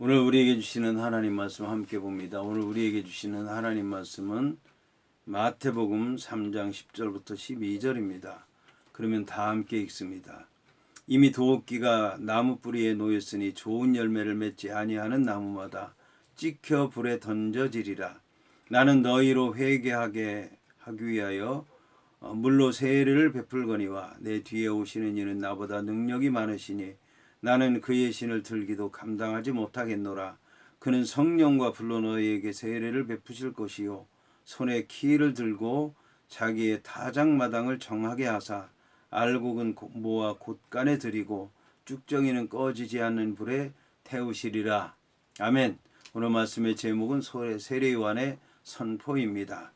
오늘 우리에게 주시는 하나님 말씀 함께 봅니다. 오늘 우리에게 주시는 하나님 말씀은 마태복음 3장 10절부터 12절입니다. 그러면 다 함께 읽습니다. 이미 도끼가 나무 뿌리에 놓였으니 좋은 열매를 맺지 아니하는 나무마다 찍혀 불에 던져지리라. 나는 너희로 회개하게 하기 위하여 어, 물로 세례를 베풀거니와 내 뒤에 오시는 이는 나보다 능력이 많으시니 나는 그의 신을 들기도 감당하지 못하겠노라. 그는 성령과 불로 너희에게 세례를 베푸실 것이요 손에 키를 들고 자기의 타작마당을 정하게 하사 알곡은 고- 모아 곳간에 들이고 쭉정이는 꺼지지 않는 불에 태우시리라. 아멘. 오늘 말씀의 제목은 소래- 세례 요한의 선포입니다.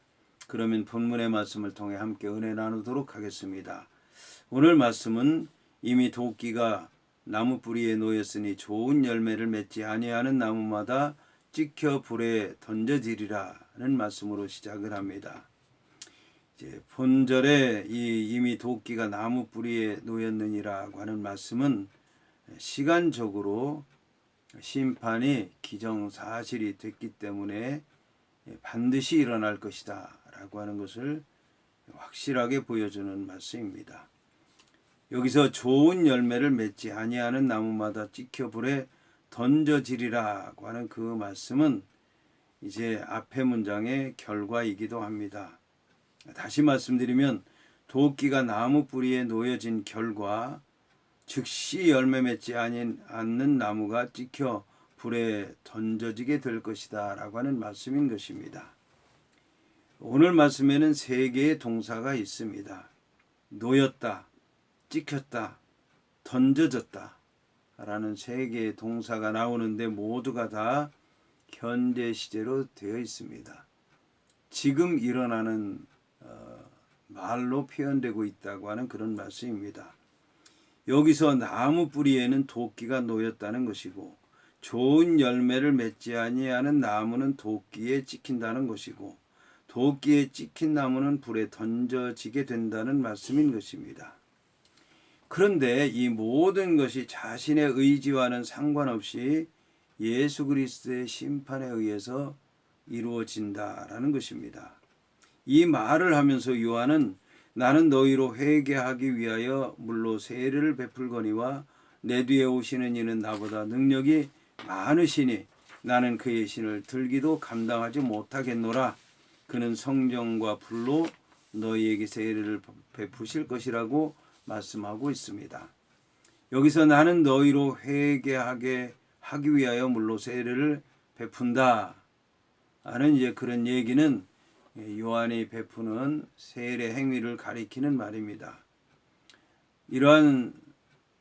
그러면 본문의 말씀을 통해 함께 은혜 나누도록 하겠습니다. 오늘 말씀은 이미 도끼가 나무 뿌리에 놓였으니 좋은 열매를 맺지 아니하는 나무마다 찍혀 불에 던져지리라는 말씀으로 시작을 합니다. 이제 본절에 이 이미 도끼가 나무 뿌리에 놓였느니라고 하는 말씀은 시간적으로 심판이 기정사실이 됐기 때문에 반드시 일어날 것이다 라고 하는 것을 확실하게 보여주는 말씀입니다. 여기서 좋은 열매를 맺지 아니하는 나무마다 찍혀 불에 던져지리라고 하는 그 말씀은 이제 앞의 문장의 결과이기도 합니다. 다시 말씀드리면 도끼가 나무 뿌리에 놓여진 결과 즉시 열매 맺지 아닌 않는 나무가 찍혀 불에 던져지게 될 것이다라고 하는 말씀인 것입니다. 오늘 말씀에는 세 개의 동사가 있습니다. 놓였다, 찍혔다, 던져졌다 라는 세 개의 동사가 나오는데 모두가 다 현재 시제로 되어 있습니다. 지금 일어나는 어, 말로 표현되고 있다고 하는 그런 말씀입니다. 여기서 나무 뿌리에는 도끼가 놓였다는 것이고 좋은 열매를 맺지 아니하는 나무는 도끼에 찍힌다는 것이고 도끼에 찍힌 나무는 불에 던져지게 된다는 말씀인 것입니다. 그런데 이 모든 것이 자신의 의지와는 상관없이 예수 그리스도의 심판에 의해서 이루어진다라는 것입니다. 이 말을 하면서 요한은 나는 너희로 회개하기 위하여 물로 세례를 베풀거니와 내 뒤에 오시는 이는 나보다 능력이 많으시니 나는 그의 신을 들기도 감당하지 못하겠노라. 그는 성령과 불로 너희에게 세례를 베푸실 것이라고 말씀하고 있습니다. 여기서 나는 너희로 회개하게 하기 위하여 물로 세례를 베푼다. 하는 이제 그런 얘기는 요한이 베푸는 세례 행위를 가리키는 말입니다. 이러한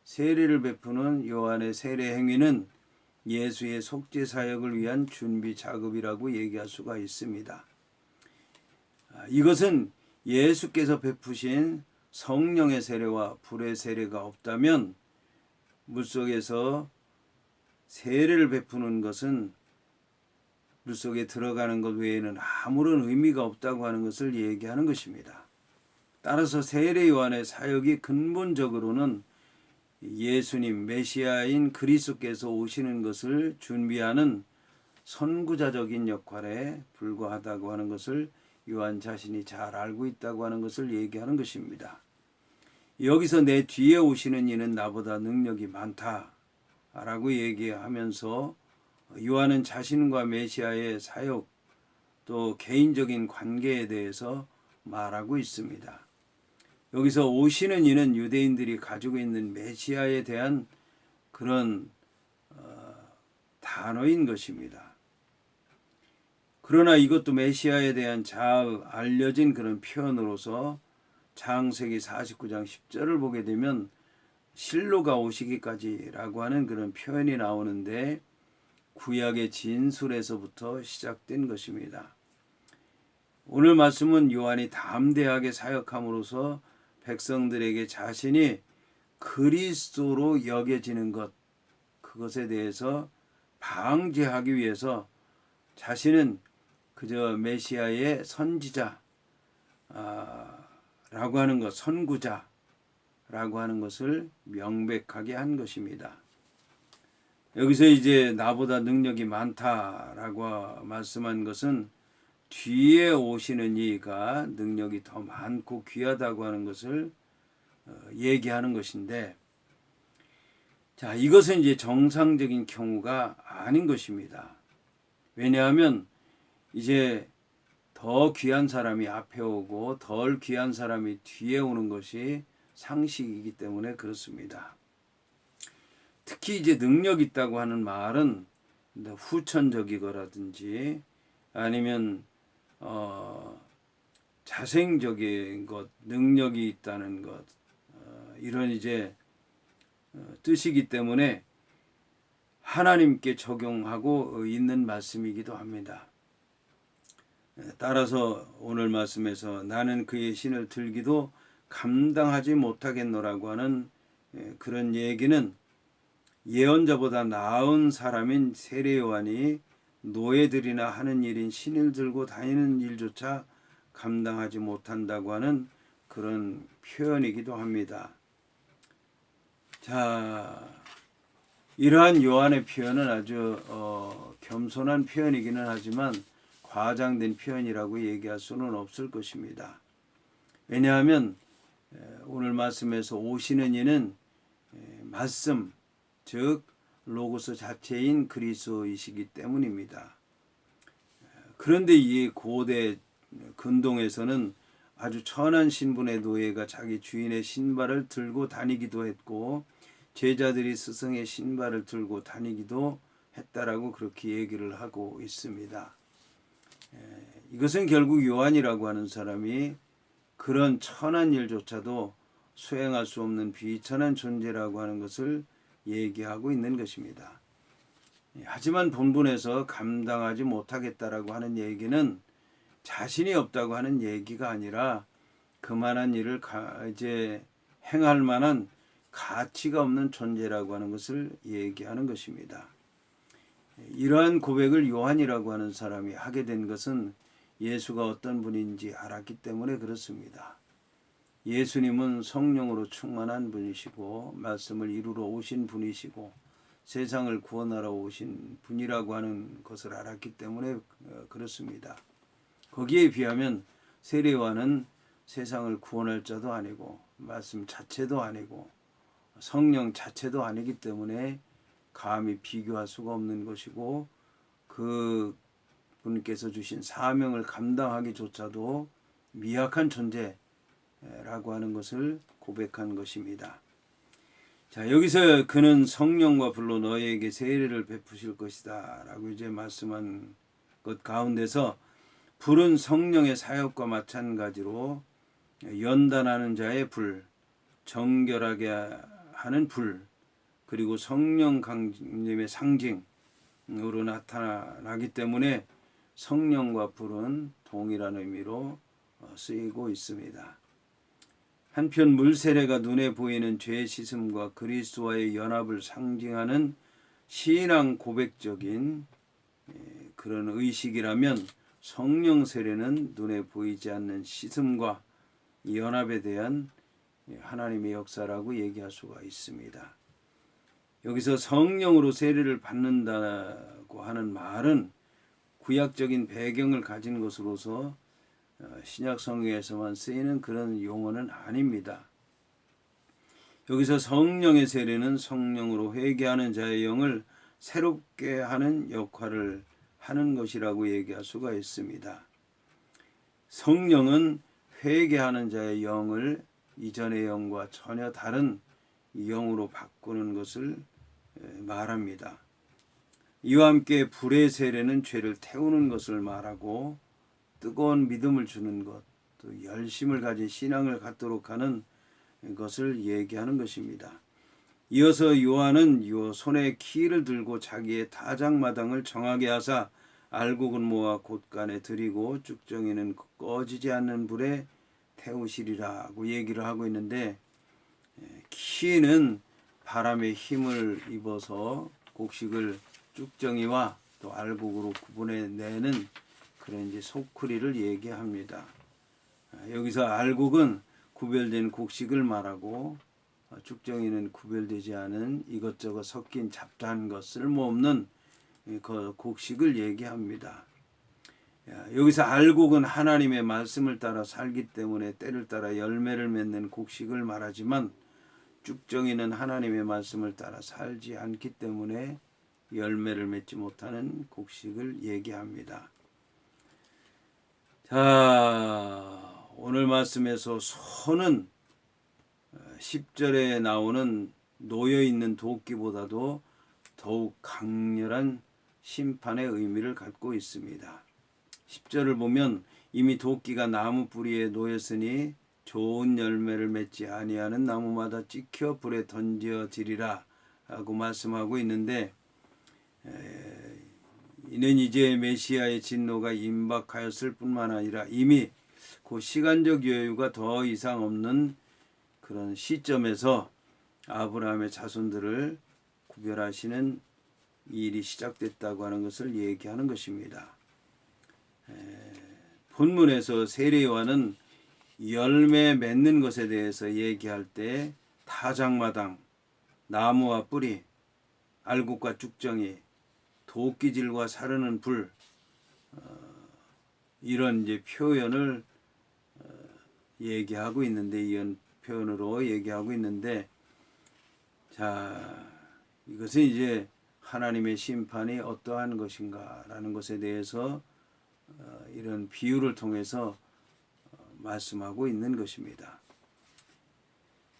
세례를 베푸는 요한의 세례 행위는 예수의 속죄 사역을 위한 준비 작업이라고 얘기할 수가 있습니다. 아, 이것은 예수께서 베푸신 성령의 세례와 불의 세례가 없다면 물속에서 세례를 베푸는 것은 물속에 들어가는 것 외에는 아무런 의미가 없다고 하는 것을 얘기하는 것입니다. 따라서 세례 요한의 사역이 근본적으로는 예수님 메시아인 그리스도께서 오시는 것을 준비하는 선구자적인 역할에 불과하다고 하는 것을 요한 자신이 잘 알고 있다고 하는 것을 얘기하는 것입니다. 여기서 내 뒤에 오시는 이는 나보다 능력이 많다 라고 얘기하면서 요한은 자신과 메시아의 사역 또 개인적인 관계에 대해서 말하고 있습니다. 여기서 오시는 이는 유대인들이 가지고 있는 메시아에 대한 그런 어, 단어인 것입니다. 그러나 이것도 메시아에 대한 잘 알려진 그런 표현으로서 창세기 49장 10절을 보게 되면 실로가 오시기까지라고 하는 그런 표현이 나오는데 구약의 진술에서부터 시작된 것입니다. 오늘 말씀은 요한이 담대하게 사역함으로써 백성들에게 자신이 그리스도로 여겨지는 것 그것에 대해서 방지하기 위해서 자신은 그저 메시아의 선지자 아, 라고 하는 것 선구자라고 하는 것을 명백하게 한 것입니다. 여기서 이제 나보다 능력이 많다라고 말씀한 것은 뒤에 오시는 이가 능력이 더 많고 귀하다고 하는 것을 어, 얘기하는 것인데 자, 이것은 이제 정상적인 경우가 아닌 것입니다. 왜냐하면 이제 더 귀한 사람이 앞에 오고 덜 귀한 사람이 뒤에 오는 것이 상식이기 때문에 그렇습니다. 특히 이제 능력 있다고 하는 말은 후천적이거라든지 아니면 어 자생적인 것, 능력이 있다는 것 어, 이런 이제 어, 뜻이기 때문에 하나님께 적용하고 있는 말씀이기도 합니다. 따라서 오늘 말씀에서 나는 그의 신을 들기도 감당하지 못하겠노라고 하는 예, 그런 얘기는 예언자보다 나은 사람인 세례 요한이 노예들이나 하는 일인 신을 들고 다니는 일조차 감당하지 못한다고 하는 그런 표현이기도 합니다. 자, 이러한 요한의 표현은 아주 어, 겸손한 표현이기는 하지만 과장된 표현이라고 얘기할 수는 없을 것입니다. 왜냐하면 오늘 말씀에서 오시는 이는 말씀, 즉 로고스 자체인 그리스도이시기 때문입니다. 그런데 이 고대 근동에서는 아주 천한 신분의 노예가 자기 주인의 신발을 들고 다니기도 했고 제자들이 스승의 신발을 들고 다니기도 했다라고 그렇게 얘기를 하고 있습니다. 이것은 결국 요한이라고 하는 사람이 그런 천한 일조차도 수행할 수 없는 비천한 존재라고 하는 것을 얘기하고 있는 것입니다. 하지만 본문에서 감당하지 못하겠다라고 하는 얘기는 자신이 없다고 하는 얘기가 아니라 그만한 일을 이제 행할 만한 가치가 없는 존재라고 하는 것을 얘기하는 것입니다. 이러한 고백을 요한이라고 하는 사람이 하게 된 것은 예수가 어떤 분인지 알았기 때문에 그렇습니다. 예수님은 성령으로 충만한 분이시고 말씀을 이루러 오신 분이시고 세상을 구원하러 오신 분이라고 하는 것을 알았기 때문에 어, 그렇습니다. 거기에 비하면 세례와는 세상을 구원할 자도 아니고 말씀 자체도 아니고 성령 자체도 아니기 때문에 감히 비교할 수가 없는 것이고 그 분께서 주신 사명을 감당하기조차도 미약한 존재라고 하는 것을 고백한 것입니다. 자, 여기서 그는 성령과 불로 너희에게 세례를 베푸실 것이다. 라고 이제 말씀한 것 가운데서 불은 성령의 사역과 마찬가지로 연단하는 자의 불, 정결하게 하는 불, 그리고 성령 강림의 상징으로 나타나기 때문에 성령과 불은 동일한 의미로 어, 쓰이고 있습니다. 한편 물세례가 눈에 보이는 죄 씻음과 그리스도와의 연합을 상징하는 신앙 고백적인 예, 그런 의식이라면 성령 세례는 눈에 보이지 않는 씻음과 연합에 대한 예, 하나님의 역사라고 얘기할 수가 있습니다. 여기서 성령으로 세례를 받는다고 하는 말은 구약적인 배경을 가진 것으로서 어, 신약 성경에서만 쓰이는 그런 용어는 아닙니다. 여기서 성령의 세례는 성령으로 회개하는 자의 영을 새롭게 하는 역할을 하는 것이라고 얘기할 수가 있습니다. 성령은 회개하는 자의 영을 이전의 영과 전혀 다른 영으로 바꾸는 것을 말합니다. 이와 함께 불의 세례는 죄를 태우는 것을 말하고 뜨거운 믿음을 주는 것, 또 열심을 가진 신앙을 갖도록 하는 것을 얘기하는 것입니다. 이어서 요한은 요 손에 키를 들고 자기의 타작마당을 정하게 하사 알곡은 모아 곳간에 들이고 쭉정이는 꺼지지 않는 불에 태우시리라고 얘기를 하고 있는데 키는 바람의 힘을 입어서 곡식을 쭉정이와 또 알곡으로 구분해내는 그런 이제 소쿠리를 얘기합니다. 아, 여기서 알곡은 구별된 곡식을 말하고 어, 쭉정이는 구별되지 않은 이것저것 섞인 잡다한 것 쓸모없는 이그 곡식을 얘기합니다. 야, 여기서 알곡은 하나님의 말씀을 따라 살기 때문에 때를 따라 열매를 맺는 곡식을 말하지만 쭉정이는 하나님의 말씀을 따라 살지 않기 때문에 열매를 맺지 못하는 곡식을 얘기합니다. 자, 오늘 말씀에서 소는 10절에 나오는 놓여 있는 도끼보다도 더욱 강렬한 심판의 의미를 갖고 있습니다. 10절을 보면 이미 도끼가 나무 뿌리에 놓였으니 좋은 열매를 맺지 아니하는 나무마다 찍혀 불에 던져지리라 하고 말씀하고 있는데 에, 이는 이제 메시아의 진노가 임박하였을 뿐만 아니라 이미 그 시간적 여유가 더 이상 없는 그런 시점에서 아브라함의 자손들을 구별하시는 일이 시작됐다고 하는 것을 얘기하는 것입니다. 에, 본문에서 세례요한은 열매 맺는 것에 대해서 얘기할 때 타작마당, 나무와 뿌리, 알곡과 쭉정이, 도끼질과 사르는 불 어, 이런 이제 표현을 어, 얘기하고 있는데 이런 표현으로 얘기하고 있는데 자 이것은 이제 하나님의 심판이 어떠한 것인가라는 것에 대해서 어, 이런 비유를 통해서 어, 말씀하고 있는 것입니다.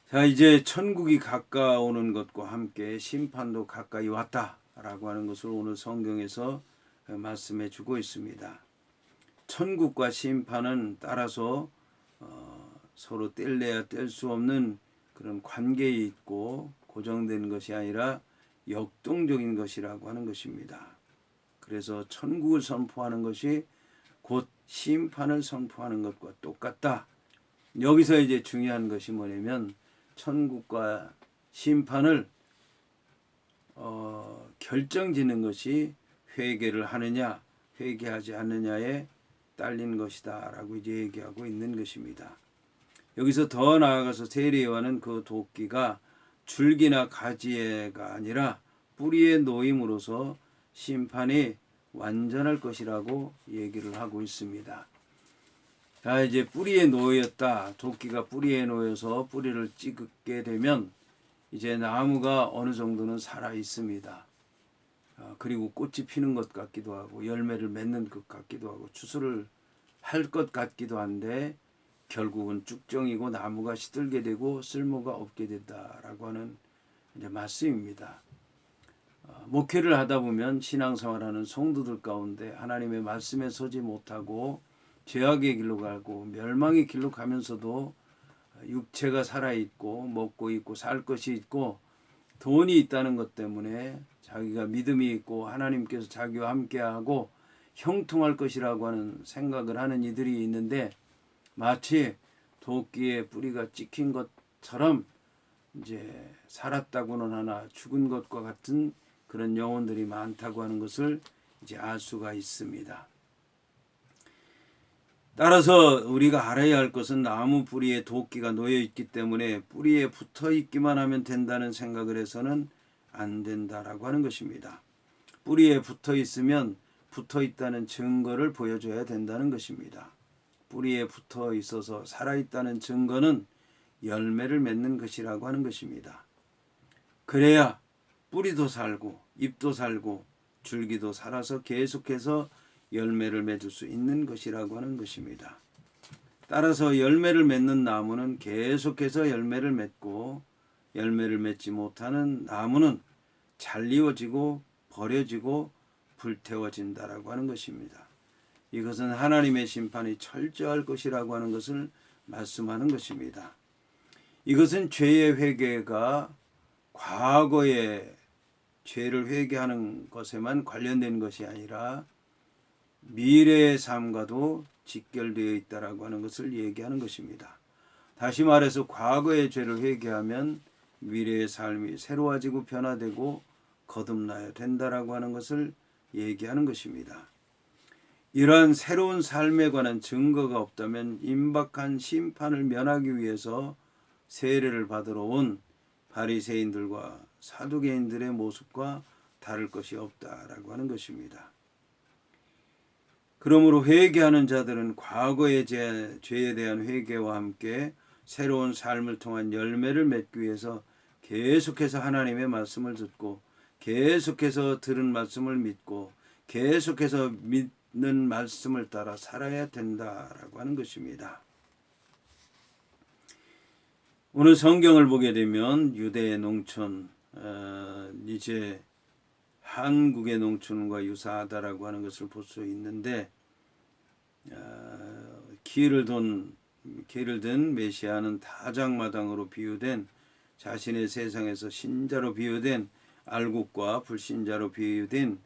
자 이제 천국이 가까우는 것과 함께 심판도 가까이 왔다라고 하는 것을 오늘 성경에서 말씀해 주고 있습니다. 천국과 심판은 따라서 어, 서로 뗄래야 뗄 수 없는 그런 관계에 있고 고정된 것이 아니라 역동적인 것이라고 하는 것입니다. 그래서 천국을 선포하는 것이 곧 심판을 선포하는 것과 똑같다. 여기서 이제 중요한 것이 뭐냐면 천국과 심판을 어, 결정짓는 것이 회개를 하느냐 회개하지 않느냐에 딸린 것이다라고 이제 얘기하고 있는 것입니다. 여기서 더 나아가서 세례요한은 그 도끼가 줄기나 가지가 아니라 뿌리에 놓임으로써 심판이 완전할 것이라고 얘기를 하고 있습니다. 자, 이제 뿌리에 놓였다. 도끼가 뿌리에 놓여서 뿌리를 찍게 되면 이제 나무가 어느 정도는 살아 있습니다. 아, 그리고 꽃이 피는 것 같기도 하고 열매를 맺는 것 같기도 하고 추수를 할 것 같기도 한데 결국은 쭉정이고 나무가 시들게 되고 쓸모가 없게 된다라고 하는 이제 말씀입니다. 어, 목회를 하다 보면 신앙생활하는 성도들 가운데 하나님의 말씀에 서지 못하고 죄악의 길로 가고 멸망의 길로 가면서도 육체가 살아 있고 먹고 있고 살 것이 있고 돈이 있다는 것 때문에 자기가 믿음이 있고 하나님께서 자기와 함께하고 형통할 것이라고 하는 생각을 하는 이들이 있는데 마치 도끼의 뿌리가 찍힌 것처럼 이제 살았다고는 하나 죽은 것과 같은 그런 영혼들이 많다고 하는 것을 이제 알 수가 있습니다. 따라서 우리가 알아야 할 것은 나무 뿌리에 도끼가 놓여 있기 때문에 뿌리에 붙어 있기만 하면 된다는 생각을 해서는 안 된다라고 하는 것입니다. 뿌리에 붙어 있으면 붙어 있다는 증거를 보여줘야 된다는 것입니다. 뿌리에 붙어 있어서 살아 있다는 증거는 열매를 맺는 것이라고 하는 것입니다. 그래야 뿌리도 살고 잎도 살고 줄기도 살아서 계속해서 열매를 맺을 수 있는 것이라고 하는 것입니다. 따라서 열매를 맺는 나무는 계속해서 열매를 맺고 열매를 맺지 못하는 나무는 잘리워지고 버려지고 불태워진다라고 하는 것입니다. 이것은 하나님의 심판이 철저할 것이라고 하는 것을 말씀하는 것입니다. 이것은 죄의 회개가 과거의 죄를 회개하는 것에만 관련된 것이 아니라 미래의 삶과도 직결되어 있다라고 하는 것을 얘기하는 것입니다. 다시 말해서 과거의 죄를 회개하면 미래의 삶이 새로워지고 변화되고 거듭나야 된다라고 하는 것을 얘기하는 것입니다. 이러한 새로운 삶에 관한 증거가 없다면 임박한 심판을 면하기 위해서 세례를 받으러 온 바리새인들과 사두개인들의 모습과 다를 것이 없다라고 하는 것입니다. 그러므로 회개하는 자들은 과거의 죄, 죄에 대한 회개와 함께 새로운 삶을 통한 열매를 맺기 위해서 계속해서 하나님의 말씀을 듣고 계속해서 들은 말씀을 믿고 계속해서 믿는 말씀을 따라 살아야 된다라고 하는 것입니다. 오늘 성경을 보게 되면 유대의 농촌 어, 이제 한국의 농촌과 유사하다라고 하는 것을 볼 수 있는데 어, 길을 돈 길을 든 메시아는 타작마당으로 비유된 자신의 세상에서 신자로 비유된 알곡과 불신자로 비유된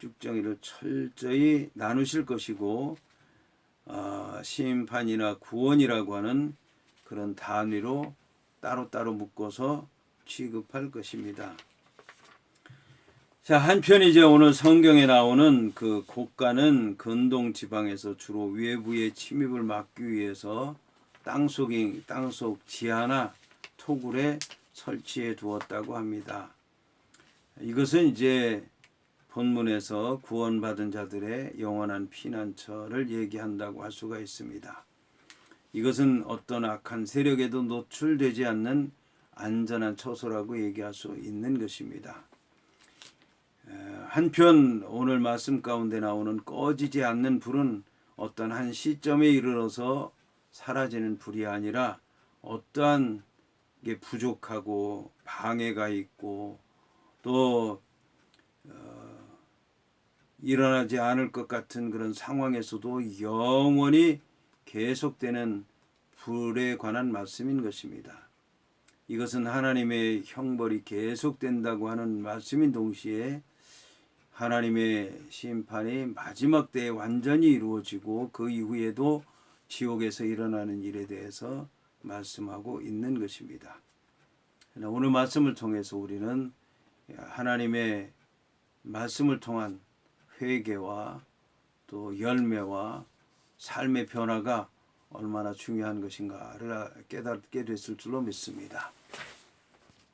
쭉정이를 철저히 나누실 것이고 어, 심판이나 구원이라고 하는 그런 단위로 따로따로 묶어서 취급할 것입니다. 자, 한편 이제 오늘 성경에 나오는 그 고가는 근동 지방에서 주로 외부의 침입을 막기 위해서 땅속이 땅속 지하나 토굴에 설치해 두었다고 합니다. 이것은 이제 본문에서 구원받은 자들의 영원한 피난처를 얘기한다고 할 수가 있습니다. 이것은 어떤 악한 세력에도 노출되지 않는 안전한 처소라고 얘기할 수 있는 것입니다. 한편 오늘 말씀 가운데 나오는 꺼지지 않는 불은 어떤 한 시점에 이르러서 사라지는 불이 아니라 어떠한 게 부족하고 방해가 있고 또 어, 일어나지 않을 것 같은 그런 상황에서도 영원히 계속되는 불에 관한 말씀인 것입니다. 이것은 하나님의 형벌이 계속된다고 하는 말씀인 동시에 하나님의 심판이 마지막 때에 완전히 이루어지고 그 이후에도 지옥에서 일어나는 일에 대해서 말씀하고 있는 것입니다. 오늘 말씀을 통해서 우리는 하나님의 말씀을 통한 회개와 또 열매와 삶의 변화가 얼마나 중요한 것인가를 깨닫게 됐을 줄로 믿습니다.